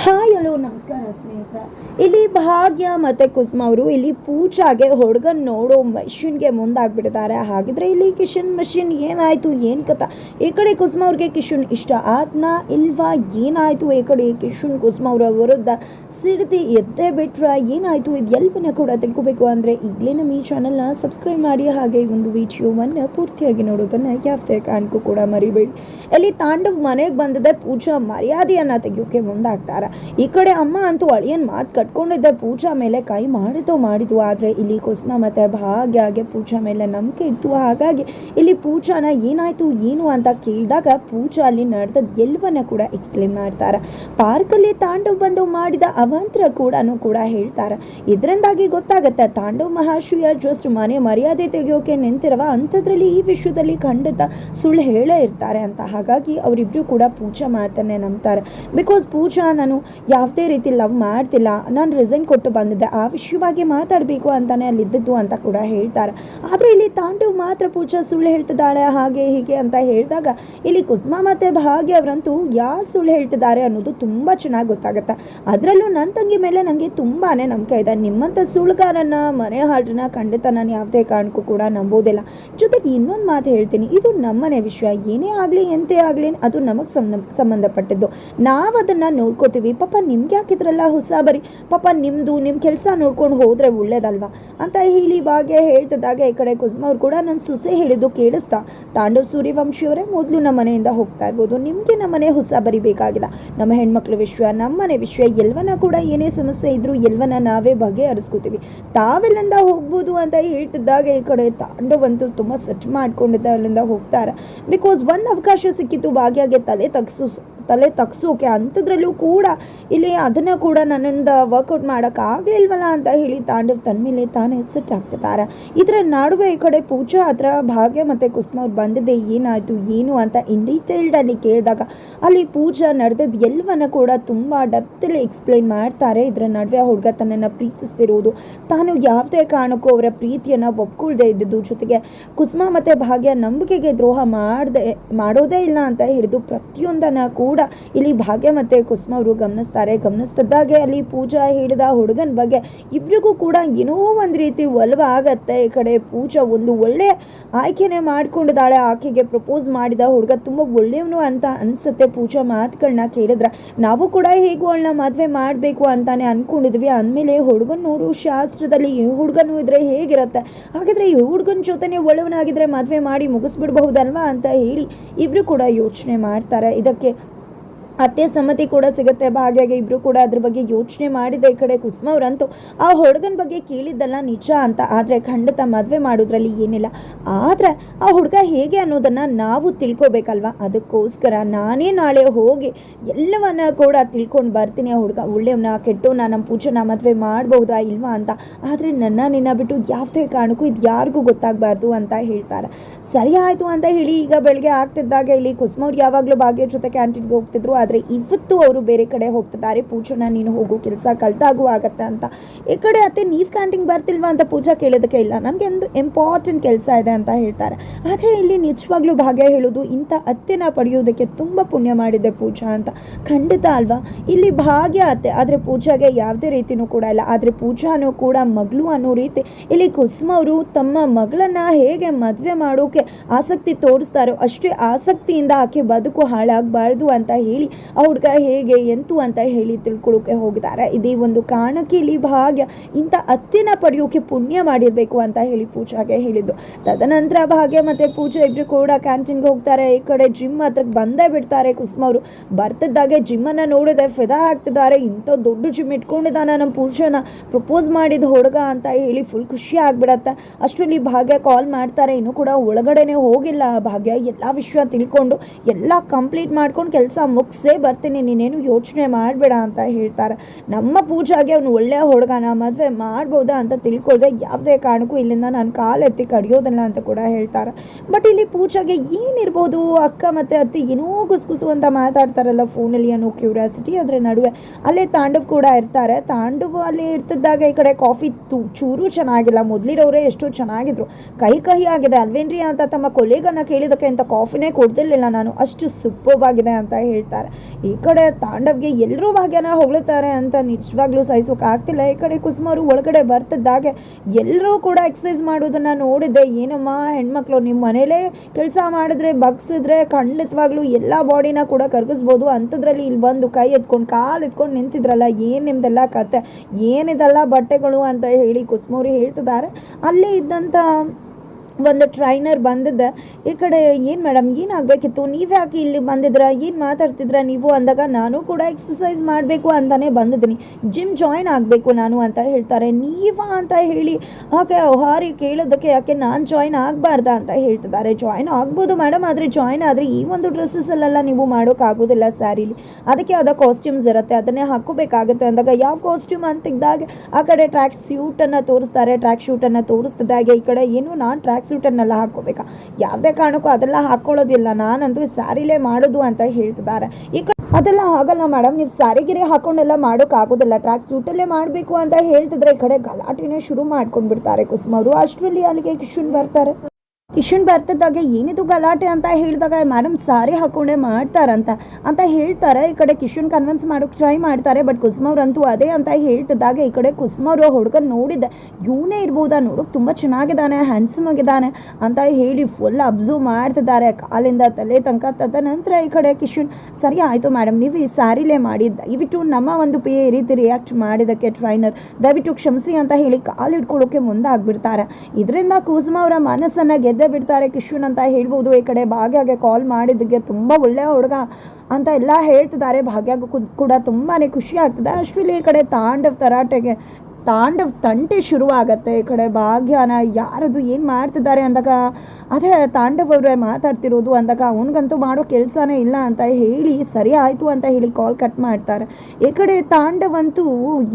Hi, hello, ನಮಸ್ಕಾರ ಸ್ನೇಹಿತರೆ ಇಲ್ಲಿ ಭಾಗ್ಯ ಮತ್ತು ಕುಸುಮ ಅವರು ಇಲ್ಲಿ ಪೂಜಾಗೆ ಹುಡುಗನ್ ನೋಡೋ ಮಷಿನ್ಗೆ ಮುಂದಾಗ್ಬಿಟ್ಟಿದ್ದಾರೆ. ಹಾಗಿದ್ರೆ ಇಲ್ಲಿ ಕಿಶನ್ ಮಷಿನ್ ಏನಾಯಿತು? ಏನು ಕಥ? ಈ ಕಡೆ ಕುಸುಮ ಅವ್ರಿಗೆ ಕಿಶನ್ ಇಷ್ಟ ಆದ್ನ ಇಲ್ವಾ? ಏನಾಯಿತು? ಈ ಕಡೆ ಕಿಶನ್ ಕುಸುಮ ಅವರ ವಿರುದ್ಧ ಸಿಡ್ದಿ ಎದ್ದೇ ಬಿಟ್ರ ಏನಾಯಿತು ಇದು ಎಲ್ಲವನ್ನ ಕೂಡ ತಿಳ್ಕೊಬೇಕು ಅಂದರೆ ಈಗಲೇ ನಮ್ಮ ಈ ಚಾನಲ್ನ ಸಬ್ಸ್ಕ್ರೈಬ್ ಮಾಡಿ ಹಾಗೆ ಈ ಒಂದು ವಿಡಿಯೋವನ್ನು ಪೂರ್ತಿಯಾಗಿ ನೋಡೋದನ್ನು ಯಾವುದೇ ಕಾರಣಕ್ಕೂ ಕೂಡ ಮರಿಬೇಡಿ. ಅಲ್ಲಿ ತಾಂಡವ್ ಮನೆಗೆ ಬಂದಿದೆ, ಪೂಜಾ ಮರ್ಯಾದೆಯನ್ನು ತೆಗಿಯೋಕೆ ಮುಂದಾಗ್ತಾರೆ. ಈ ಕಡೆ ಅಮ್ಮ ಅಂತೂ ಅಳಿಯನ್ ಮಾತು ಕಟ್ಕೊಂಡಿದ್ದೆ, ಪೂಜಾ ಮೇಲೆ ಕೈ ಮಾಡಿತು ಮಾಡಿತು ಆದರೆ ಇಲ್ಲಿ ಕುಸುಮ ಮತ್ತು ಭಾಗ್ಯಗೆ ಪೂಜಾ ಮೇಲೆ ನಂಬಿಕೆ ಇತ್ತು. ಹಾಗಾಗಿ ಇಲ್ಲಿ ಪೂಜಾನ ಏನಾಯ್ತು, ಏನು ಅಂತ ಕೇಳಿದಾಗ ಪೂಜಾ ಅಲ್ಲಿ ನಡೆದ ಎಲ್ಲವನ್ನ ಕೂಡ ಎಕ್ಸ್ಪ್ಲೇನ್ ಮಾಡ್ತಾರೆ. ಪಾರ್ಕಲ್ಲಿ ತಾಂಡವ್ ಬಂದು ಮಾಡಿದ ಅವಾಂತರ ಕೂಡ ಕೂಡ ಹೇಳ್ತಾರೆ. ಇದರಿಂದಾಗಿ ಗೊತ್ತಾಗತ್ತೆ, ತಾಂಡವ್ ಮಹರ್ಷಿಯ ಜಸ್ಟ್ ಮನೆ ಮರ್ಯಾದೆ ತೆಗೆಯೋಕೆ ನಿಂತಿರುವ ಅಂಥದ್ರಲ್ಲಿ ಈ ವಿಷಯದಲ್ಲಿ ಖಂಡಿತ ಸುಳ್ಳು ಹೇಳೇ ಇರ್ತಾರೆ ಅಂತ. ಹಾಗಾಗಿ ಅವರಿಬ್ರು ಕೂಡ ಪೂಜಾ ಮಾತನ್ನೇ ನಂಬ್ತಾರೆ. ಬಿಕಾಸ್ ಪೂಜಾ ನಾನು ಯಾವುದೇ ರೀತಿ ಲವ್ ಮಾಡ್ತಿಲ್ಲ, ನಾನು ರಿಸೈನ್ ಕೊಟ್ಟು ಬಂದಿದ್ದೆ, ಆ ವಿಷಯವಾಗಿ ಮಾತಾಡಬೇಕು ಅಂತಾನೆ ಅಲ್ಲಿದ್ದದ್ದು ಅಂತ ಕೂಡ ಹೇಳ್ತಾರೆ. ಆದರೆ ಇಲ್ಲಿ ತಾಂಡವ್ ಮಾತ್ರ ಪೂಜಾ ಸುಳ್ಳು ಹೇಳ್ತಿದ್ದಾಳೆ, ಹಾಗೆ ಹೀಗೆ ಅಂತ ಹೇಳಿದಾಗ ಇಲ್ಲಿ ಕುಸ್ಮಾ ಮತ್ತೆ ಭಾಗ್ಯ ಅವರಂತೂ ಯಾರು ಸುಳ್ಳು ಹೇಳ್ತಿದ್ದಾರೆ ಅನ್ನೋದು ತುಂಬ ಚೆನ್ನಾಗಿ ಗೊತ್ತಾಗುತ್ತೆ. ಅದರಲ್ಲೂ ನನ್ನ ತಂಗಿ ಮೇಲೆ ನನಗೆ ತುಂಬಾ ನಂಬಿಕೆ ಇದೆ. ನಿಮ್ಮಂಥ ಸುಳ್ಗಾರನ್ನ ಮನೆ ಹಾಡ್ರನ್ನ ಖಂಡಿತ ನಾನು ಯಾವುದೇ ಕಾರಣಕ್ಕೂ ಕೂಡ ನಂಬೋದಿಲ್ಲ. ಜೊತೆಗೆ ಇನ್ನೊಂದು ಮಾತು ಹೇಳ್ತೀನಿ. ಇದು ನಮ್ಮನೆ ವಿಷಯ. ಏನೇ ಆಗಲಿ, ಎಂತೆ ಆಗಲಿ, ಅದು ನಮಗೆ ಸಂಬಂಧಪಟ್ಟಿದ್ದು. ನಾವು ಅದನ್ನು ನೋಡ್ಕೋತೀವಿ. ಪಾಪ ನಿಮ್ಗೆ ಯಾಕಿದ್ರಲ್ಲ ಹೊಸ ಬರಿ ಪಾಪ ನಿಮ್ಮದು ನಿಮ್ಮ ಕೆಲಸ ನೋಡ್ಕೊಂಡು ಹೋದರೆ ಒಳ್ಳೇದಲ್ವಾ? ಅಂತ ಹೇಳಿ ಇವಾಗ ಹೇಳ್ತಿದ್ದಾಗ ಈ ಕಡೆ ಕುಸುಮ ಅವ್ರು ಕೂಡ ನನ್ನ ಸುಸೆ ಹೇಳಿದ್ದು ಕೇಳಿಸ್ತಾ. ಸೂರ್ಯ ಸೂರ್ಯವಂಶಿಯವರೇ ಮೊದಲು ನಮ್ಮ ಮನೆಯಿಂದ ಹೋಗ್ತಾ ಇರ್ಬೋದು. ನಿಮಗೆ ನಮ್ಮ ಮನೆ ಹೊಸ ಬರಿಬೇಕಾಗಿಲ್ಲ ನಮ್ಮ ಹೆಣ್ಮಕ್ಳ ವಿಷಯ ನಮ್ಮನೆ ವಿಷಯ ಎಲ್ಲವನ್ನ ಕೂಡ ಏನೇ ಸಮಸ್ಯೆ ಇದ್ರೂ ಎಲ್ವನ ನಾವೇ ಬಗೆಹರಿಸ್ಕೋತೀವಿ. ತಾವೆಲ್ಲಿಂದ ಹೋಗ್ಬೋದು ಅಂತ ಹೇಳ್ತಿದ್ದಾಗ ಈ ಕಡೆ ತಾಂಡವಂತೂ ತುಂಬ ಸೆಟ್ ಮಾಡ್ಕೊಂಡಿದ್ದ ಅಲ್ಲಿಂದ ಹೋಗ್ತಾರೆ? ಬಿಕಾಸ್ ಒಂದು ಅವಕಾಶ ಸಿಕ್ಕಿತ್ತು ಭಾಗ್ಯಗೆ ತಲೆ ತಗ್ಸು ತಲೆ ತಗ್ಸೋಕೆ ಅಂಥದ್ರಲ್ಲೂ ಕೂಡ ಇಲ್ಲಿ ಅದನ್ನು ಕೂಡ ನನ್ನಿಂದ ವರ್ಕೌಟ್ ಮಾಡೋಕ್ಕಾಗಲಿಲ್ವಲ್ಲ ಅಂತ ಹೇಳಿ ತಾಂಡವ್ ತನ್ನ ಮೇಲೆ ತಾನೇ ಸೆಟ್ ಆಗ್ತಿದ್ದಾರೆ ಇದರ ನಡುವೆ ಈ ಕಡೆ ಪೂಜಾ ಹತ್ರ ಭಾಗ್ಯ ಮತ್ತು ಕುಸುಮ ಅವ್ರು ಬಂದಿದ್ದೆ, ಏನಾಯಿತು, ಏನು ಅಂತ ಇನ್ ಡೀಟೇಲ್ಡಲ್ಲಿ ಕೇಳಿದಾಗ ಅಲ್ಲಿ ಪೂಜಾ ನಡೆದದ್ದು ಎಲ್ಲವನ್ನ ಕೂಡ ತುಂಬ ಡೆಪ್ತಲ್ಲಿ ಎಕ್ಸ್ಪ್ಲೈನ್ ಮಾಡ್ತಾರೆ. ಇದರ ನಡುವೆ ಹುಡುಗ ತನ್ನನ್ನು ಪ್ರೀತಿಸ್ತಿರುವುದು ತಾನು ಯಾವುದೇ ಕಾರಣಕ್ಕೂ ಅವರ ಪ್ರೀತಿಯನ್ನು ಒಪ್ಕೊಳ್ದೇ ಇದ್ದಿದ್ದು ಜೊತೆಗೆ ಕುಸುಮ ಮತ್ತು ಭಾಗ್ಯ ನಂಬಿಕೆಗೆ ದ್ರೋಹ ಮಾಡದೆ, ಮಾಡೋದೇ ಇಲ್ಲ ಅಂತ ಹಿಡಿದು ಪ್ರತಿಯೊಂದನ್ನು ಇಲ್ಲಿ ಭಾಗ್ಯ ಮತ್ತು ಕುಸುಮ ಅವರು ಗಮನಿಸ್ತಾರೆ. ಗಮನಿಸ್ತಿದ್ದಾಗೆ ಅಲ್ಲಿ ಪೂಜಾ ಹಿಡಿದ ಹುಡುಗನ ಬಗ್ಗೆ ಇಬ್ರಿಗೂ ಕೂಡ ಏನೋ ಒಂದು ರೀತಿ ಒಲವ ಆಗತ್ತೆ. ಈ ಕಡೆ ಪೂಜಾ ಒಂದು ಒಳ್ಳೆ ಆಯ್ಕೆನೆ ಮಾಡ್ಕೊಂಡಿದ್ದಾಳೆ. ಆಕೆಗೆ ಪ್ರಪೋಸ್ ಮಾಡಿದ ಹುಡುಗ ತುಂಬ ಒಳ್ಳೆಯವನು ಅಂತ ಅನ್ಸುತ್ತೆ. ಪೂಜಾ ಮಾತುಗಳನ್ನ ಕೇಳಿದ್ರೆ, ನಾವು ಕೂಡ ಹೇಗೂ ಅವಳನ್ನ ಮದುವೆ ಮಾಡಬೇಕು ಅಂತಾನೆ ಅನ್ಕೊಂಡಿದ್ವಿ. ಅಂದಮೇಲೆ ಹುಡುಗನ್ ನೋಡು, ಶಾಸ್ತ್ರದಲ್ಲಿ ಈ ಹುಡುಗನು ಇದ್ರೆ ಹೇಗಿರುತ್ತೆ? ಹಾಗಾದ್ರೆ ಈ ಹುಡುಗನ ಜೊತೆನೆ ಒಳ್ಳೆಯವನಾಗಿದ್ರೆ ಮದುವೆ ಮಾಡಿ ಮುಗಿಸ್ಬಿಡ್ಬಹುದಲ್ವಾ? ಅಂತ ಹೇಳಿ ಇಬ್ರು ಕೂಡ ಯೋಚನೆ ಮಾಡ್ತಾರೆ. ಇದಕ್ಕೆ ಅತ್ತೆ ಸಮ್ಮತಿ ಕೂಡ ಸಿಗುತ್ತೆ. ಭಾಗ್ಯಗೆ ಇಬ್ರು ಕೂಡ ಅದ್ರ ಬಗ್ಗೆ ಯೋಚನೆ ಮಾಡಿದೆ. ಈ ಕಡೆ ಕುಸುಮ ಅವರಂತೂ ಆ ಹುಡುಗನ ಬಗ್ಗೆ ಕೇಳಿದ್ದಲ್ಲ ನಿಜ ಅಂತ. ಆದರೆ ಖಂಡಿತ ಮದುವೆ ಮಾಡೋದ್ರಲ್ಲಿ ಏನಿಲ್ಲ. ಆದರೆ ಆ ಹುಡುಗ ಹೇಗೆ ಅನ್ನೋದನ್ನು ನಾವು ತಿಳ್ಕೊಬೇಕಲ್ವಾ? ಅದಕ್ಕೋಸ್ಕರ ನಾನೇ ನಾಳೆ ಹೋಗಿ ಎಲ್ಲವನ್ನ ಕೂಡ ತಿಳ್ಕೊಂಡು ಬರ್ತೀನಿ ಆ ಹುಡುಗ. ಒಳ್ಳೆಯವನ ಕೆಟ್ಟವನ ನಮ್ಮ ಪೂಜೆನ ಮದುವೆ ಮಾಡಬಹುದಾ ಇಲ್ವಾ ಅಂತ. ಆದರೆ ನನ್ನ ನಿನ್ನ ಬಿಟ್ಟು ಯಾವುದೇ ಕಾರಣಕ್ಕೂ ಇದು ಯಾರಿಗೂ ಗೊತ್ತಾಗಬಾರ್ದು ಅಂತ ಹೇಳ್ತಾರೆ. ಸರಿ ಆಯಿತು ಅಂತ ಹೇಳಿ ಈಗ ಬೆಳಗ್ಗೆ ಆಗ್ತಿದ್ದಾಗ ಇಲ್ಲಿ ಕುಸುಮ ಅವ್ರು ಯಾವಾಗಲೂ ಭಾಗ್ಯ ಜೊತೆ ಕ್ಯಾಂಟೀನ್ಗೆ ಹೋಗ್ತಿದ್ರು. ಇವತ್ತು ಅವರು ಬೇರೆ ಕಡೆ ಹೋಗ್ತಿದ್ದಾರೆ. ಪೂಜನ ನೀನು ಹೋಗೋ, ಕೆಲಸ ಕಲ್ತಾಗೂ ಆಗತ್ತೆ ಅಂತ. ಈ ಕಡೆ ಅತ್ತೆ, ನೀವು ಕ್ಯಾಂಟೀನ್ ಬರ್ತಿಲ್ವಾ ಅಂತ ಪೂಜಾ ಕೇಳೋದಕ್ಕೆ ಇಲ್ಲ. ನನಗೆ ಒಂದು ಇಂಪಾರ್ಟೆಂಟ್ ಕೆಲಸ ಇದೆ ಅಂತ ಹೇಳ್ತಾರೆ. ಆದರೆ ಇಲ್ಲಿ ನಿಜವಾಗ್ಲೂ ಭಾಗ್ಯ ಹೇಳೋದು, ಇಂಥ ಅತ್ತೆನ ಪಡೆಯೋದಕ್ಕೆ ತುಂಬ ಪುಣ್ಯ ಮಾಡಿದೆ ಪೂಜಾ ಅಂತ. ಖಂಡಿತ ಅಲ್ವಾ? ಇಲ್ಲಿ ಭಾಗ್ಯ ಅತ್ತೆ, ಆದರೆ ಪೂಜಾಗೆ ಯಾವುದೇ ರೀತಿನೂ ಕೂಡ ಇಲ್ಲ. ಆದರೆ ಪೂಜಾನೂ ಕೂಡ ಮಗಳು ಅನ್ನೋ ರೀತಿ. ಇಲ್ಲಿ ಕುಸುಮ ಅವರು ತಮ್ಮ ಮಗಳನ್ನ ಹೇಗೆ ಮದುವೆ ಮಾಡೋಕೆ ಆಸಕ್ತಿ ತೋರಿಸ್ತಾರೋ ಅಷ್ಟೇ ಆಸಕ್ತಿಯಿಂದ ಆಕೆ ಬದುಕು ಹಾಳಾಗಬಾರ್ದು ಅಂತ ಹೇಳಿ ಆ ಹುಡುಗ ಹೇಗೆ, ಎಂತು ಅಂತ ಹೇಳಿ ತಿಳ್ಕೊಳ್ಳೋಕೆ ಹೋಗಿದ್ದಾರೆ ಇದೇ ಒಂದು ಕಾರಣಕ್ಕೆ ಇಲ್ಲಿ ಭಾಗ್ಯ ಇಂಥ ಅತ್ತೆನ ಪಡೆಯೋಕೆ ಪುಣ್ಯ ಮಾಡಿರಬೇಕು ಅಂತ ಹೇಳಿ ಪೂಜಾಗೆ ಹೇಳಿದ್ದು. ತದನಂತರ ಭಾಗ್ಯ ಮತ್ತು ಪೂಜಾ ಇಬ್ರು ಕೂಡ ಕ್ಯಾಂಟೀನ್ಗೆ ಹೋಗ್ತಾರೆ. ಈ ಕಡೆ ಜಿಮ್ ಹತ್ರಕ್ಕೆ ಬಂದೇ ಬಿಡ್ತಾರೆ ಕುಸುಮ ಅವರು. ಬರ್ತಿದ್ದಾಗೆ ಜಿಮ್ಮನ್ನು ನೋಡಿದೆ ಫಿದಾ ಹಾಕ್ತಿದ್ದಾರೆ ಇಂಥ ದೊಡ್ಡ ಜಿಮ್ ಇಟ್ಕೊಂಡಿದ್ದಾನ ನಮ್ಮ ಪೂಜಾನ. ಪ್ರಪೋಸ್ ಮಾಡಿದ ಹುಡುಗ ಅಂತ ಹೇಳಿ ಫುಲ್ ಖುಷಿ ಆಗ್ಬಿಡತ್ತೆ. ಅಷ್ಟರಲ್ಲಿ ಭಾಗ್ಯ ಕಾಲ್ ಮಾಡ್ತಾರೆ. ಇನ್ನೂ ಕೂಡ ಒಳಗಡೆನೆ ಹೋಗಿಲ್ಲ ಭಾಗ್ಯ. ಎಲ್ಲ ವಿಷಯ ತಿಳ್ಕೊಂಡು ಎಲ್ಲ ಕಂಪ್ಲೀಟ್ ಮಾಡ್ಕೊಂಡು ಕೆಲಸ ಮುಗಿಸೇ ಬರ್ತೀನಿ, ನೀನೇನು ಯೋಚನೆ ಮಾಡಬೇಡ ಅಂತ ಹೇಳ್ತಾರೆ. ನಮ್ಮ ಪೂಜಾಗೆ ಅವನು ಒಳ್ಳೆಯ ಹುಡುಗನ, ಮದುವೆ ಮಾಡ್ಬೋದಾ ಅಂತ ತಿಳ್ಕೊಳ್ದೆ, ಯಾವುದೇ ಕಾರಣಕ್ಕೂ ಇಲ್ಲಿಂದ ನಾನು ಕಾಲೆತ್ತಿ ಕಡಿಯೋದಿಲ್ಲ ಅಂತ ಕೂಡ ಹೇಳ್ತಾರೆ. ಬಟ್ ಇಲ್ಲಿ ಪೂಜಾಗೆ ಏನಿರ್ಬೋದು, ಅಕ್ಕ ಮತ್ತು ಅತ್ತಿ ಏನೋ ಗುಸುಗುಸು ಅಂತ ಮಾತಾಡ್ತಾರಲ್ಲ ಫೋನಲ್ಲಿ ಅನ್ನೋ ಕ್ಯೂರಿಯಾಸಿಟಿ ಅದರ ನಡುವೆ. ಅಲ್ಲೇ ತಾಂಡವ್ ಕೂಡ ಇರ್ತಾರೆ. ತಾಂಡವ್ ಅಲ್ಲಿ ಇರ್ತಿದ್ದಾಗ ಈ ಕಡೆ ಕಾಫಿ ತು, ಚೂರು ಚೆನ್ನಾಗಿಲ್ಲ. ಮೊದಲಿರೋರೇ ಎಷ್ಟು ಚೆನ್ನಾಗಿದ್ರು. ಕೈ ಕಹಿ ಆಗಿದೆ. ಅಲ್ವೇನ್ರಿ ಅಂತ ತಮ್ಮ ಕೊಲೆಗನ್ನ ಕೇಳಿದಕ್ಕೆ ಅಂತ ಕಾಫಿನೇ ಕೊಡ್ತಿರ್ಲಿಲ್ಲ ನಾನು. ಅಷ್ಟು ಸುಪ್ಪವಾಗಿದೆ ಅಂತ ಹೇಳ್ತಾರೆ. ಈ ಕಡೆ ತಾಂಡವ್ಗೆ ಎಲ್ಲರೂ ಭಾಗ್ಯನ ಹೊಗಳುತ್ತಾರೆ ಅಂತ ನಿಜವಾಗ್ಲೂ ಸಹಿಸೋಕೆ ಆಗ್ತಿಲ್ಲ. ಈ ಕಡೆ ಕುಸುಮರು ಒಳಗಡೆ ಬರ್ತಿದ್ದಾಗೆ ಎಲ್ಲರೂ ಕೂಡ ಎಕ್ಸಸೈಸ್ ಮಾಡೋದನ್ನ ನೋಡಿದ್ದೆ ಏನಮ್ಮ ಹೆಣ್ಮಕ್ಳು ನಿಮ್ಮ ಮನೇಲೇ ಕೆಲಸ ಮಾಡಿದ್ರೆ, ಬಗ್ಸಿದ್ರೆ ಖಂಡಿತವಾಗ್ಲೂ ಎಲ್ಲ ಬಾಡಿನ ಕೂಡ ಕರ್ಗಿಸ್ಬೋದು. ಅಂಥದ್ರಲ್ಲಿ ಇಲ್ಲಿ ಬಂದು ಕೈ ಎತ್ಕೊಂಡು, ಕಾಲು ಎತ್ಕೊಂಡು ನಿಂತಿದ್ರಲ್ಲ, ಏನು ನಿಮ್ದೆಲ್ಲ ಕತೆ? ಏನಿದೆಲ್ಲ ಬಟ್ಟೆಗಳು ಅಂತ ಹೇಳಿ ಕುಸುಮವ್ರು ಹೇಳ್ತಿದ್ದಾರೆ. ಅಲ್ಲಿ ಇದ್ದಂಥ ಒಂದು ಟ್ರೈನರ್ ಬಂದಿದ್ದೆ ಈ ಕಡೆ ಏನು ಮೇಡಮ್ ಏನಾಗಬೇಕಿತ್ತು ನೀವು ಯಾಕೆ ಇಲ್ಲಿ ಬಂದಿದ್ರ ಏನು ಮಾತಾಡ್ತಿದ್ರ ನೀವು? ಅಂದಾಗ, ನಾನು ಕೂಡ ಎಕ್ಸಸೈಸ್ ಮಾಡಬೇಕು ಅಂತಲೇ ಬಂದಿದ್ದೀನಿ. ಜಿಮ್ ಜಾಯ್ನ್ ಆಗಬೇಕು ನಾನು ಅಂತ ಹೇಳ್ತಾರೆ. ನೀವಾ ಅಂತ ಹೇಳಿ ಆಕೆ ಹಾರಿ ಕೇಳೋದಕ್ಕೆ ಯಾಕೆ ನಾನು ಜಾಯ್ನ್ ಆಗಬಾರ್ದಾ ಅಂತ ಹೇಳ್ತಿದ್ದಾರೆ. ಜಾಯಿನ್ ಆಗ್ಬೋದು ಮೇಡಮ್ ಆದರೆ ಜಾಯ್ನ್ ಆದರೆ ಈ ಒಂದು ಡ್ರೆಸ್ಸಸ್ಸಲ್ಲೆಲ್ಲ ನೀವು ಮಾಡೋಕ್ಕಾಗೋದಿಲ್ಲ ಸ್ಯಾರಿಲಿ ಅದಕ್ಕೆ ಆದ ಕಾಸ್ಟ್ಯೂಮ್ಸ್ ಇರುತ್ತೆ. ಅದನ್ನೇ ಹಾಕೋಬೇಕಾಗುತ್ತೆ ಅಂದಾಗ, ಯಾವ ಕಾಸ್ಟ್ಯೂಮ್ ಅಂತಿದ್ದಾಗ ಆ ಕಡೆ ಟ್ರ್ಯಾಕ್ ಸ್ಯೂಟನ್ನು ತೋರಿಸ್ತಾರೆ. ಟ್ರ್ಯಾಕ್ ಶೂಟನ್ನು ತೋರಿಸ್ತಿದ್ದಾಗೆ, ಈ ಕಡೆ ಏನು ನಾನು ಟ್ರ್ಯಾಕ್ ಸ್ಯೂಟನ್ನೆಲ್ಲ ಹಾಕ್ಕೋಬೇಕಾ? ಯಾವುದೇ ಕಾರಣಕ್ಕೂ ಅದೆಲ್ಲ ಹಾಕ್ಕೊಳ್ಳೋದಿಲ್ಲ. ನಾನಂತೂ ಸ್ಯಾರಿಲೇ ಮಾಡೋದು ಅಂತ ಹೇಳ್ತಿದ್ದಾರೆ. ಈ ಕಡೆ ಅದೆಲ್ಲ ಆಗಲ್ಲ ಮೇಡಮ್. ನೀವು ಸಾರಿಗಿರಿ ಹಾಕೊಂಡೆಲ್ಲ ಮಾಡೋಕ್ಕಾಗೋದಿಲ್ಲ ಟ್ರ್ಯಾಕ್ ಸೂಟಲ್ಲೇ ಮಾಡಬೇಕು ಅಂತ ಹೇಳ್ತಿದ್ರೆ ಈ ಕಡೆ ಗಲಾಟೆನೇ ಶುರು ಮಾಡ್ಕೊಂಡ್ಬಿಡ್ತಾರೆ ಕುಸುಮ ಅವರು. ಅಷ್ಟರಲ್ಲಿ ಅಲ್ಲಿಗೆ ಕಿಶುನ್ ಬರ್ತಾರೆ. ಕಿಶನ್ ಬರ್ತಿದ್ದಾಗ ಏನಿದು ಗಲಾಟೆ ಅಂತ ಹೇಳಿದಾಗ, ಮೇಡಮ್, ಸಾರಿ ಹಾಕೊಂಡೆ ಮಾಡ್ತಾರಂತ. ಅಂತ ಹೇಳ್ತಾರೆ. ಈ ಕಡೆ ಕಿಶನ್ ಕನ್ವಿನ್ಸ್ ಮಾಡೋಕೆ ಟ್ರೈ ಮಾಡ್ತಾರೆ. ಬಟ್ ಕುಸುಮವ್ರಂತೂ ಅದೇ ಅಂತ ಹೇಳ್ತಿದ್ದಾಗ. ಈ ಕಡೆ ಕುಸುಮವ್ರು ಹುಡುಗನ್ ನೋಡಿದ್ದೆ, ಇವನೇ ಇರ್ಬೋದಾ? ನೋಡೋಕೆ ತುಂಬ ಚೆನ್ನಾಗಿದ್ದಾನೆ ಹ್ಯಾಂಡ್ಸಮ್ ಆಗಿದ್ದಾನೆ ಅಂತ ಹೇಳಿ ಫುಲ್ ಅಬ್ಸರ್ವ್ ಮಾಡ್ತಿದ್ದಾರೆ. ಕಾಲಿಂದ ತಲೆ ತನಕ ತದನಂತರ ಈ ಕಡೆ ಕಿಶನ್, ಸರಿ ಆಯಿತು ಮೇಡಮ್, ನೀವು ಈ ಸ್ಯಾರಿಲೇ ಮಾಡಿದ್ದ ದಯವಿಟ್ಟು ನಮ್ಮ ಒಂದು ಪೇ ಈ ರೀತಿ ರಿಯಾಕ್ಟ್ ಮಾಡಿದ್ದಕ್ಕೆ ಟ್ರೈನರ್ ದಯವಿಟ್ಟು ಕ್ಷಮಿಸಿ ಅಂತ ಹೇಳಿ ಕಾಲು ಹಿಡ್ಕೊಳ್ಳೋಕೆ ಮುಂದಾಗ್ಬಿಡ್ತಾರೆ. ಇದರಿಂದ ಕುಸುಮ ಅವರ ಮನಸ್ಸನ್ನು ಗೆದ್ದೇ ಬಿಡ್ತಾರೆ ಕಿಶನ್ ಅಂತ ಹೇಳ್ಬೋದು. ಈ ಕಡೆ ಭಾಗ್ಯಗೆ ಕಾಲ್ ಮಾಡಿದ್ದಕ್ಕೆ ತುಂಬ ಒಳ್ಳೆಯ ಹುಡುಗ ಅಂತ ಎಲ್ಲ ಹೇಳ್ತಿದ್ದಾರೆ. ಭಾಗ್ಯಗೂ ಕೂಡ ತುಂಬಾ ಖುಷಿ ಆಗ್ತದೆ. ಅಷ್ಟರಲ್ಲಿ ಈ ಕಡೆ ತಾಂಡವ್ ತರಾಟೆಗೆ ತಾಂಡವ್ ತಂಟೆ ಶುರುವಾಗತ್ತೆ ಈ ಕಡೆ ಭಾಗ್ಯನ. ಯಾರದು ಏನು ಮಾಡ್ತಿದ್ದಾರೆ ಅಂದಾಗ, ಅದೇ ತಾಂಡವ್ ಅವರೇ ಮಾತಾಡ್ತಿರೋದು ಅಂದಾಗ, ಅವನಿಗಂತೂ ಮಾಡೋ ಕೆಲಸನೇ ಇಲ್ಲ ಅಂತ ಹೇಳಿ ಸರಿ ಆಯಿತು ಅಂತ ಹೇಳಿ ಕಾಲ್ ಕಟ್ ಮಾಡ್ತಾರೆ. ಈ ಕಡೆ ತಾಂಡವ್ ಅಂತೂ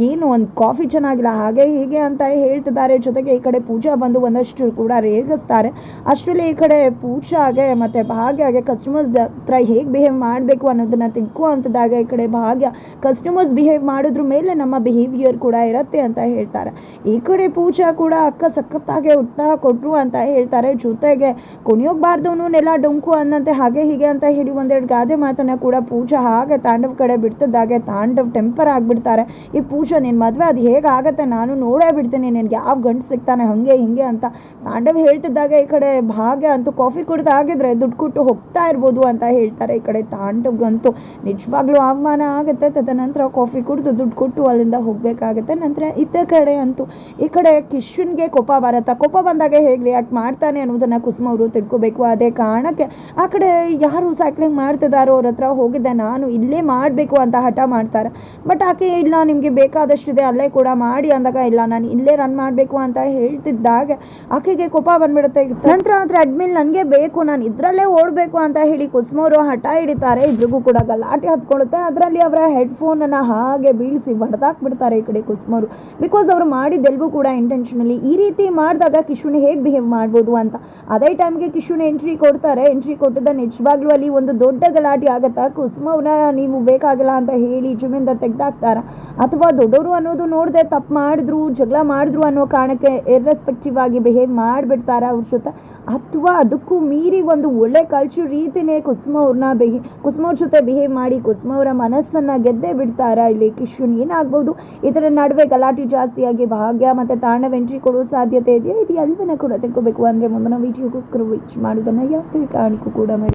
ಏನು ಒಂದು ಕಾಫಿ ಚೆನ್ನಾಗಿಲ್ಲ, ಹಾಗೆ ಹೀಗೆ ಅಂತ ಹೇಳ್ತಿದ್ದಾರೆ. ಜೊತೆಗೆ ಈ ಕಡೆ ಪೂಜಾ ಬಂದು ಒಂದಷ್ಟು ಕೂಡ ರೇಗಿಸ್ತಾರೆ. ಅಷ್ಟರಲ್ಲಿ ಈ ಕಡೆ ಪೂಜಾಗೆ ಮತ್ತು ಭಾಗ್ಯಗೆ ಕಸ್ಟಮರ್ಸ್ ಹತ್ರ ಹೇಗೆ ಬಿಹೇವ್ ಮಾಡಬೇಕು ಅನ್ನೋದನ್ನ ತಿಳ್ಕುವಂಥದ್ದಾಗ ಈ ಕಡೆ ಭಾಗ್ಯ ಕಸ್ಟಮರ್ಸ್ ಬಿಹೇವ್ ಮಾಡಿದ್ರ ಮೇಲೆ ನಮ್ಮ ಬಿಹೇವಿಯರ್ ಕೂಡ ಇರುತ್ತೆ ಅಂತ ಹೇಳ್ತಾರೆ. ಈ ಕಡೆ ಪೂಜಾ ಕೂಡ ಅಕ್ಕ ಸಖತ್ತಾಗೆ ಉತ್ತರ ಕೊಟ್ಟರು ಅಂತ ಹೇಳ್ತಾರೆ. ಜೊತೆಗೆ ಕುಣಿಯೋಗಬಾರ್ದು ನೆಲ ಡೊಂಕು ಅನ್ನಂತೆ, ಹಾಗೆ ಹೀಗೆ ಅಂತ ಹೇಳಿ ಒಂದೆರಡು ಗಾದೆ ಮಾತನ್ನ ಕೂಡ ಪೂಜಾ ಹಾಗೆ ತಾಂಡವ್ ಕಡೆ ಬಿಡ್ತಿದ್ದಾಗೆ ತಾಂಡವ್ ಟೆಂಪರ್ ಆಗಿಬಿಡ್ತಾರೆ. ಈ ಪೂಜಾ ನಿನ್ನ ಮದುವೆ ಅದು ಹೇಗಾಗತ್ತೆ ನಾನು ನೋಡೇ ಬಿಡ್ತೀನಿ. ನಿನ್ಗೆ ಯಾವ ಗಂಟು ಸಿಗ್ತಾನೆ? ಹಾಗೆ ಹಿಂಗೆ ಅಂತ. ತಾಂಡವ್ ಹೇಳ್ತಿದ್ದಾಗ ಈ ಕಡೆ ಭಾಗ್ಯ ಅಂತೂ ಕಾಫಿ ಕುಡ್ದು ಆಗಿದ್ರೆ ದುಡ್ಡು ಕೊಟ್ಟು ಹೋಗ್ತಾ ಇರ್ಬೋದು ಅಂತ ಹೇಳ್ತಾರೆ ಈ ಕಡೆ ತಾಂಡವ್ಗಂತೂ. ನಿಜವಾಗ್ಲೂ ಅವಮಾನ ಆಗುತ್ತೆ. ತದನಂತರ ಕಾಫಿ ಕುಡಿದು ದುಡ್ಡು ಕೊಟ್ಟು ಅಲ್ಲಿಂದ ಹೋಗಬೇಕಾಗುತ್ತೆ. ನಂತರ ಇತ್ತ ಕಡೆ ಅಂತೂ ಈ ಕಡೆ ಕಿಶನ್ಗೆ ಕೋಪ ಬರುತ್ತೆ, ಕೋಪ ಬಂದಾಗ ಹೇಗೆ ರಿಯಾಕ್ಟ್ ಮಾಡ್ತಾನೆ ಅನ್ನೋದನ್ನು ಕುಸುಮ ಅವರು ತಿಳ್ಕೊಬೇಕು. ಅದೇ ಕಾರಣಕ್ಕೆ ಆ ಕಡೆ ಯಾರು ಸೈಕ್ಲಿಂಗ್ ಮಾಡ್ತಿದ್ದಾರೋ ಅವ್ರ ಹತ್ರ ಹೋಗಿದ್ದೆ, ನಾನು ಇಲ್ಲೇ ಮಾಡಬೇಕು ಅಂತ ಹಠ ಮಾಡ್ತಾರೆ. ಬಟ್ ಆಕೆ, ಇಲ್ಲ, ನಿಮಗೆ ಬೇಕಾದಷ್ಟು ಇದೆ ಅಲ್ಲೇ ಕೂಡ ಮಾಡಿ ಅಂದಾಗ, ಇಲ್ಲ, ನಾನು ಇಲ್ಲೇ ರನ್ ಮಾಡಬೇಕು ಅಂತ ಹೇಳ್ತಿದ್ದಾಗ ಆಕೆಗೆ ಕೋಪ ಬಂದ್ಬಿಡುತ್ತೆ. ನಂತರ ಥ್ರೆಡ್ಮಿಲ್ ನನಗೆ ಬೇಕು, ನಾನು ಇದರಲ್ಲೇ ಓಡಬೇಕು ಅಂತ ಹೇಳಿ ಕುಸುಮ ಅವರು ಹಠ ಹಿಡಿತಾರೆ. ಇದ್ರಿಗೂ ಕೂಡ ಗಲಾಟೆ ಹತ್ಕೊಳ್ಳುತ್ತೆ. ಅದರಲ್ಲಿ ಅವರ ಹೆಡ್ಫೋನನ್ನು ಹಾಗೆ ಬೀಳಿಸಿ ಹೊಡೆದಾಕ್ಬಿಡ್ತಾರೆ ಈ ಕಡೆ ಕುಸುಮರು ಬಿಕಾಸ್ ಅವರು ಮಾಡಿದ್ದೆಲ್ಲವೂ ಕೂಡ ಇಂಟೆನ್ಷನಲಿ ಈ ರೀತಿ ಮಾಡಿದಾಗ ಕಿಶುನ್ ಹೇಗೆ ಬಿಹೇವ್ ಮಾಡ್ಬೋದು ಅಂತ. ಅದೇ ಟೈಮ್ಗೆ ಕಿಶುನ್ ಎಂಟ್ರಿ ಕೊಡ್ತಾರೆ. ಎಂಟ್ರಿ ಕೊಟ್ಟಿದ್ದ ನಿಜವಾಗ್ಲೂ ಅಲ್ಲಿ ಒಂದು ದೊಡ್ಡ ಗಲಾಟೆ ಆಗುತ್ತಾ? ಕುಸುಮವನ್ನ ನೀವು ಬೇಕಾಗಿಲ್ಲ ಅಂತ ಹೇಳಿ ಜುಮಿಂದ ತೆಗ್ದಾಕ್ತಾರ? ಅಥವಾ ದೊಡ್ಡವರು ಅನ್ನೋದು ನೋಡದೆ ತಪ್ಪು ಮಾಡಿದ್ರು, ಜಗಳ ಮಾಡಿದ್ರು ಅನ್ನೋ ಕಾರಣಕ್ಕೆ ಇರ್ರೆಸ್ಪೆಕ್ಟಿವ್ ಆಗಿ ಬಿಹೇವ್ ಮಾಡಿಬಿಡ್ತಾರ ಅವ್ರ ಜೊತೆ? ಅಥವಾ ಅದಕ್ಕೂ ಮೀರಿ ಒಂದು ಒಳ್ಳೆ ಕಲ್ಚರ್ ರೀತಿನೇ ಕುಸುಮವ್ರನ್ನ ಬಿಹೇ ಕುಸುಮವ್ರ ಜೊತೆ ಬಿಹೇವ್ ಮಾಡಿ ಕುಸುಮವ್ರ ಮನಸ್ಸನ್ನು ಗೆದ್ದೇ ಬಿಡ್ತಾರ ಇಲ್ಲಿ ಕಿಶುನ್? ಏನಾಗ್ಬೋದು? ಇದರ ನಡುವೆ ಗಲಾಟೆ ಜಾಸ್ತಿಯಾಗಿ ಭಾಗ್ಯ ಮತ್ತು ಎಂಟ್ರಿ ಕೊಡೋ ಸಾಧ್ಯತೆ ಇದೆಯಾ? ಇದು ಎಲ್ಲವನ್ನ ಕೂಡ ತಿಳ್ಕೊಬೇಕು. ಅಂದರೆ ಮುಂದಿನ ವೀಡಿಯೋಗೋಸ್ಕರ ವೀಚ್ ಮಾಡೋದನ್ನು ಯಾವುದೇ ಕಾರಣಕ್ಕೂ ಕೂಡ